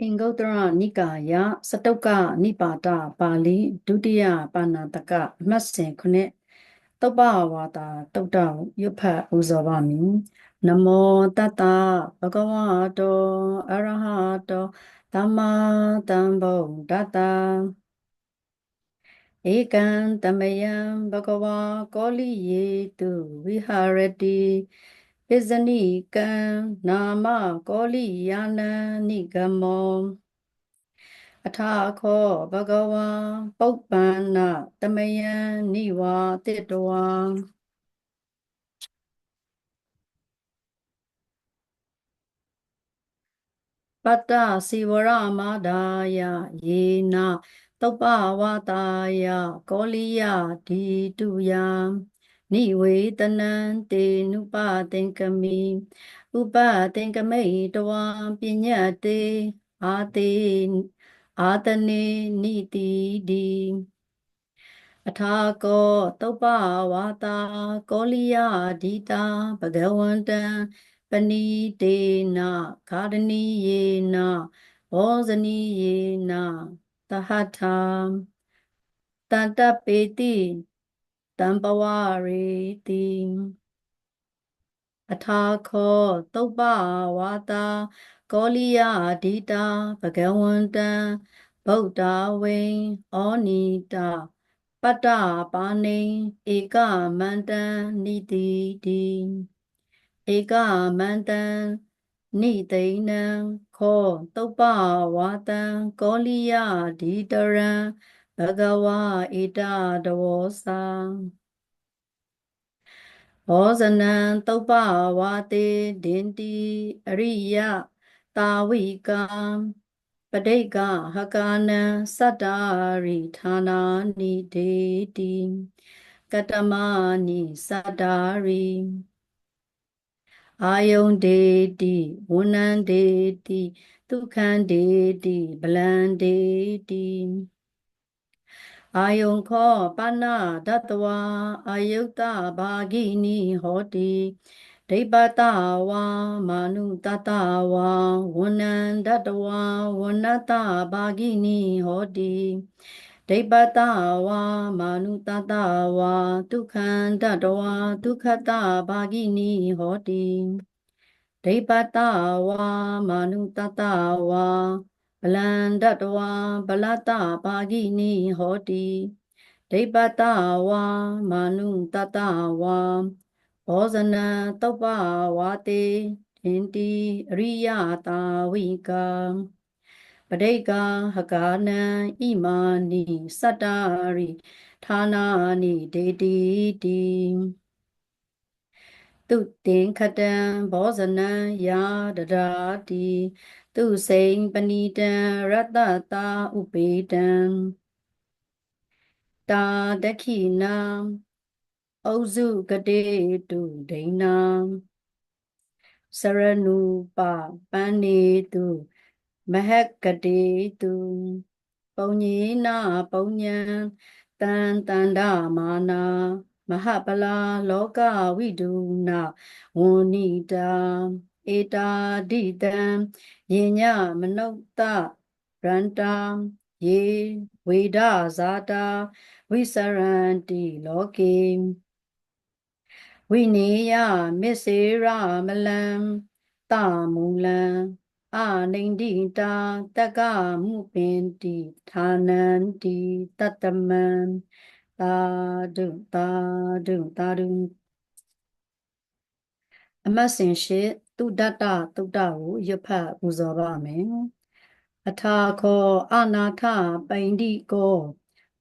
အင်္ဂုတ္တရနိကာယစတုကနိပါဒပါဠိဒုတိယပါဏာတကအမှတ်စဉ်ခုနှစ်တုပ္ပဝါဒတုတ်တောရွတ်ဖတ်ပူဇော်ပါမည်နမောတတ္တဘဂဝတောအရဟတောသမ္မာသမ္ဗုဒ္ဓတ္တဧကံတမယံဘဂဝါကောလိယေတုဝိဟာရတိ ပစ္စနိကံနာမကောလိယာနံနိဂမောအထာခောဘဂဝါပုပ္ပန္နတမယံနိဝါတိတဝံပတ္တစီဝရမာဒာယယေနသုပ္ပဝါတာယကောလိယဒီတုယံ နိဝေတနံတေနုပသင်္ကမိဥပသင်္ကမိတဝံပညတ်တေအာတေအာတနေနိတိဒီအထာကောတုပ္ပဝါတာကောလိယဒီတာဘဂဝန္တံပဏိတေနခာရဏီယေနဘောဇနီယေနသဟထာတန္တပေတိ တံပဝရေတိအထာခောတုပ္ပဝါတာကောလိယဒိတာဘဂဝန္တံဗုဒ္ဓဝိံဩနိတာပတ္တပါဏိဧကမန္တံနိတိတိဧကမန္တံနိသိဏံခောတုပ္ပဝါတံကောလိယဒိတရံ ဘဂဝါဣတတဝောသာဘောဇနံတုပ္ပဝါတေဒင်တိအရိယတာဝိကံပဋိကဟကာနံစတ္တာရိဌာနာနိဒေတိကတမနိစတ္တာရိအာယုန်ဒေတိဝဏ္ဏံဒေတိဒုက္ခံဒေတိဗလံဒေတိ အာယုံခောပဏဒတဝါအာယုတဘာဂိနိဟောတိဒိပတဝါမာနုတတဝါဝဏံဒတဝါဝဏတဘာဂိနိဟောတိဒိပတဝါမာနုတတဝါဒုက္ခံတတဝါဒုက္ခတဘာဂိနိဟောတိဒိပတဝါမာနုတတဝါဗ လန္တတဝါဗလတပါဂိနိဟောတိဒိပတဝါမာနုတတဝါဘောဇနံတုပ္ပဝါတေတင်တိအရိယတာဝိကပဋိကဟကာနံဣမာနိစတ္တာရိဌာနာနိဒေတိတိတုတင်ခတံဘောဇနံယာတရာတိ သူစိန်ပဏိတံရတ္တတာဥပေတံတာဒခိနာဩဇုကတိတုဒိဏစရဏုပပန္နေတုမဟကတိတုပုံညေနာပုံညံတန်တန္ဒမာနာမဟပလာလောကဝိဒုနာဝဏိတာ ဧတာဒိတံယင်ညမနုဿရန္တာယေဝေဒဇာတာဝိစရန္တိလောကေဝိနေယမစ္စေရမလံတမူလံအာနိန္တိတာတက္ကမုပင်တိဌာနန္တိတတ္တမံသာဓုသာဓုသာဓုအမတ်စင်ရှိ တုဒတ္တတုဒ္ဒကိုရဖတ်ပူဇော်ပါမယ်အထာခောအနာထပိန္တိကော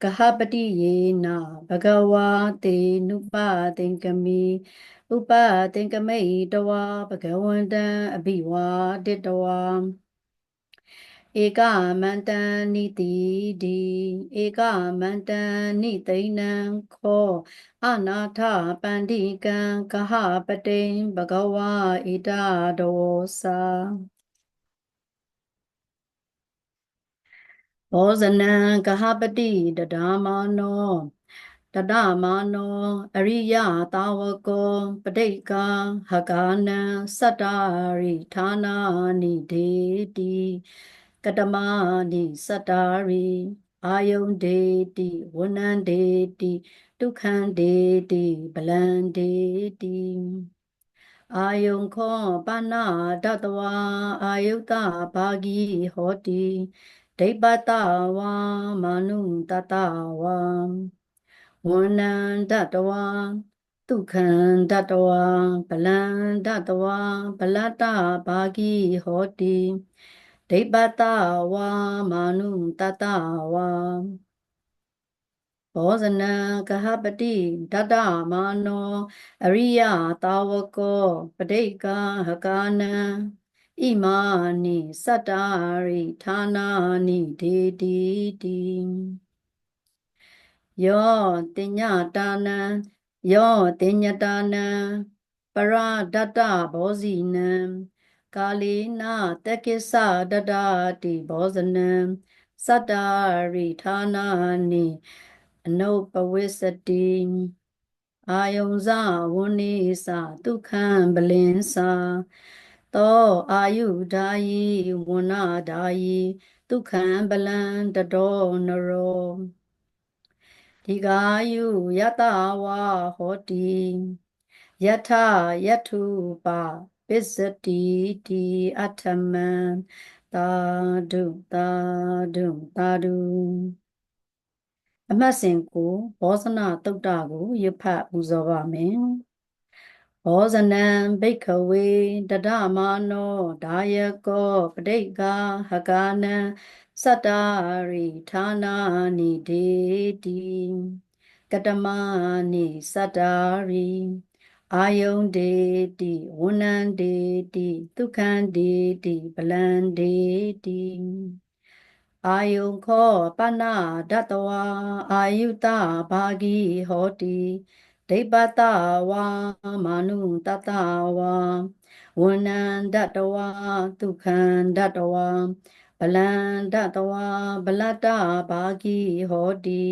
ကဟပတိယေနဘဂဝါတေနုပသင်္ကမိဥပသင်္ကမိတဝါဘဂဝန္တံအဘိဝါတိတဝါ ဧကမန္တန်နိတိဒီဧကမန္တန်နိသိဏံခောအနာထပန္တိကံကဟပတိံဘဂဝါဣတဒောသာဘောဇနံကဟပတိတဒါမနောတဒမာနောအရိယတာဝကောပဋိကဟကာနံစတ္တာရိဌာနာနိဒေတိ ကကတမနိစတ္တာရိအာယုန်ဒေတိဝဏံဒေတိဒုက္ခံဒေတိဗလံဒေတိအာယုံခောပါဏဒတဝါအာယုတဘာဂီဟောတိဒိပတဝါမနုတတဝါဝဏံဒတဝါဒုက္ခံဒတဝါဗလံဒတဝါဗလတဘာဂီဟောတိ ဒိပတဝါမနုတတဝါဘောဇနံကဟပတိတတမာနောအရိယတာဝကောပဋိကာဟကာနံဣမာနိစတ္တာရိဌာနာနိဒေတိတိယောတင်ညတာနံယောတင်ညတာနံပရဒတ္တဘောဇိနံ ကာလေနတက္ကိသတတတိဘောဇနံစတ္တာရိဌာနာနိအနုပဝိစတိအာယုံဇဝဏိသဒုက္ခံပလင်စာသောအာယုဓာယီဝဏဓာယီဒုက္ခံပလံတတော်နရောဒီကာယုယတဝါဟောတိယထယထုပါ ပစ္စတိတိအထမံသာဓုသာဓုသာဓုအမှတ်စဉ်ကိုဘောဇနာတုတ်တာကိုရဖတ်ပူဇော်ပါမယ်ဘောဇနံဘိခဝေတဒမာနောဒါယကောပဋိကာဟကာနံစတ္တာရိဌာနာနိဒေတိကတမနိစတ္တာရိ အာယုန်ဒေတိဝဏံဒေတိဒုက္ခံဒေတိပလံဒေတိအာယုံခောပဏဒတဝါအာယုတဘာဂီဟောတိဒိပတဝါမနုတတဝါဝဏံဒတဝါဒုက္ခံဒတဝါဗလံဒတဝါဗလတဘာဂီဟောတိ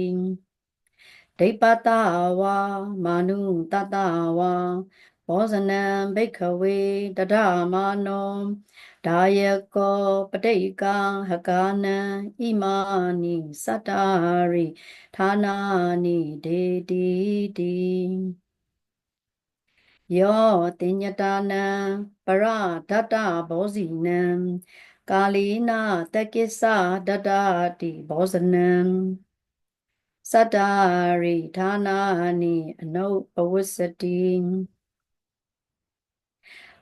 ဒိပတဝါမနုတတဝါဘောဇနံဘိခဝေတဒမာနောဒါယကောပဋိကံဟကာနံဣမာနိစတ္တာရိဌာနာနိဒေတိတိယောတင်ညတာနံပရဒတ္တဘောဇိနံကာလီနာတကိစ္စဒတ္တတိဘောဇနံ စတ္တာရိဌာနာနိအနုပဝစ္စတိ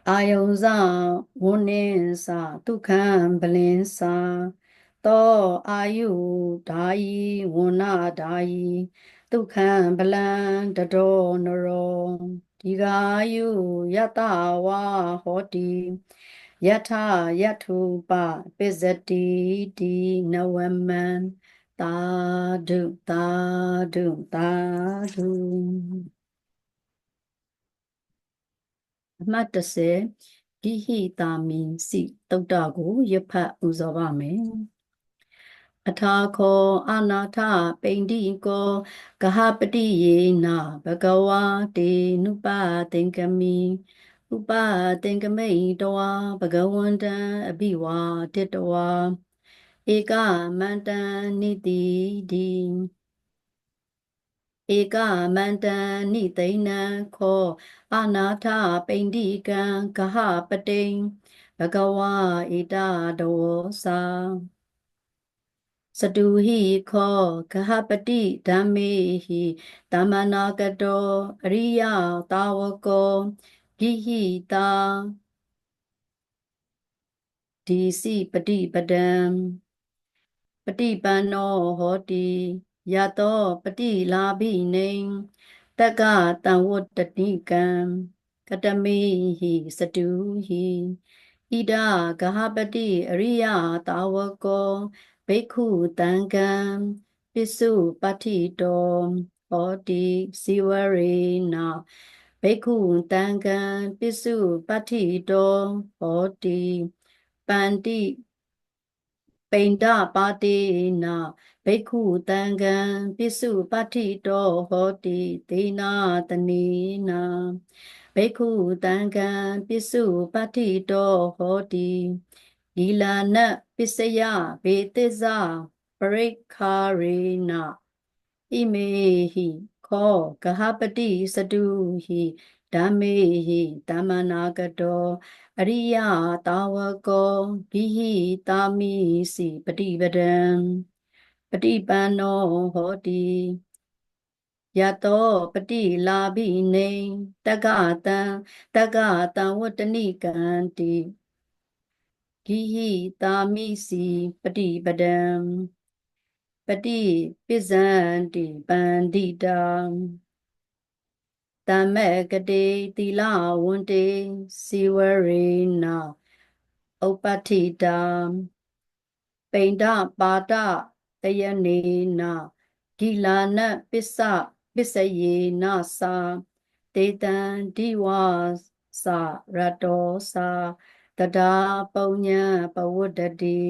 အာယုံစဝုန်နင်းစာဒုက္ခံပလင်းစာသောအာယုဓာယီဝဏဓာယီဒုက္ခံပလံတတော်နရောဒီကာယုယတဝါဟောတိယထယထုပပိဇတိတိနဝမံ သာဓုသာဓုသာဓုအမှတ်30ဂိဟိတာမင်စီတုတ်တကိုရဖတ်ဥဇော်ပါမယ်အထာခောအနာထပိန္တိကောဂဟပတိယေနာဘဂဝါတေနုပသင်္ကမိဥပသင်္ကမိတဝါဘဂဝန္တံအဘိဝါတေတဝါ ဧကမန္တံနိတိဒီဧကမန္တန်နိသိဏံခောအာနာထပိန္တိကံကဟပတိံဘဂဝါဣတဒောသာစတုဟိခောကဟပတိဓမ္မေဟိတမနာကတောအရိယတာဝကောဂိဟိတာဒီစီပฏิပဒံ ပฏิပန္နောဟောတိယတောပတိလာဘိနေတက္ကတံဝတ္တိကံကတမေဟိစတုဟိဣဒဂဟပတိအရိယတာဝကောဘိက္ခုတံကံပစ္စုပတ္တိတောဟောတိစီဝရေနာဘိက္ခုတံကံပစ္စုပတ္တိတောဟောတိပန္တိ ပိန္ဒပါတိနာဘိက္ခုတံကံပစ္စုပတ္တိတောဟောတိသေနာတနေနာဘိက္ခုတံကံပစ္စုပတ္တိတောဟောတိဒီလနပစ္စယဘေသစ္စာပရိခာရေနဣမေဟိခောကဟပတိစတုဟိ ဓမ္မေဟိဓမ္မနာကတောအရိယတာဝကောဘိဟိတာမိစီပฏิပဒံပฏิပန္နောဟောတိယတောပတိလာဘိနေတက္ကတံတက္ကတံဝတ္တနိကံတိဂိဟိတာမိစီပฏิပဒံပฏิပိဇံတိပန္တိတာ တမေကတိသီလဝန္တေစီဝရေနာဥပဋ္ဌိတာပိန္ဒပါဒတယနေနာဂိလာနပစ္စပစ္စယေနသာတေတံဒီဝါသာရတောသာတဒါပုံညာပဝတ္တတိ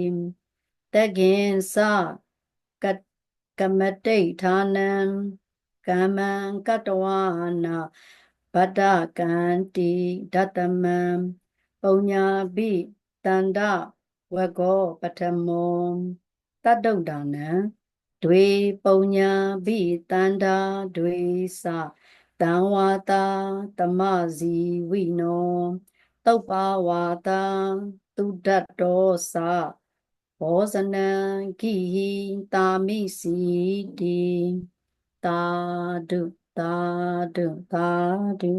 တကိဉ္စကကမတိဌာနံ ကမ္မံကတဝနာဗတ္တကံတိဒတမံပုံညာပိတန္တဝကော ပထမောတတ္တုဒ္ဒနံဒွေပုံညာပိတန္တာဒွေသတံဝါတာတမဇီဝိနောတုပ္ပဝါတာသူဒတ်တောသဘောဇနံခိဟိတာမိစီတိ သာဓုသာဓုသာဓု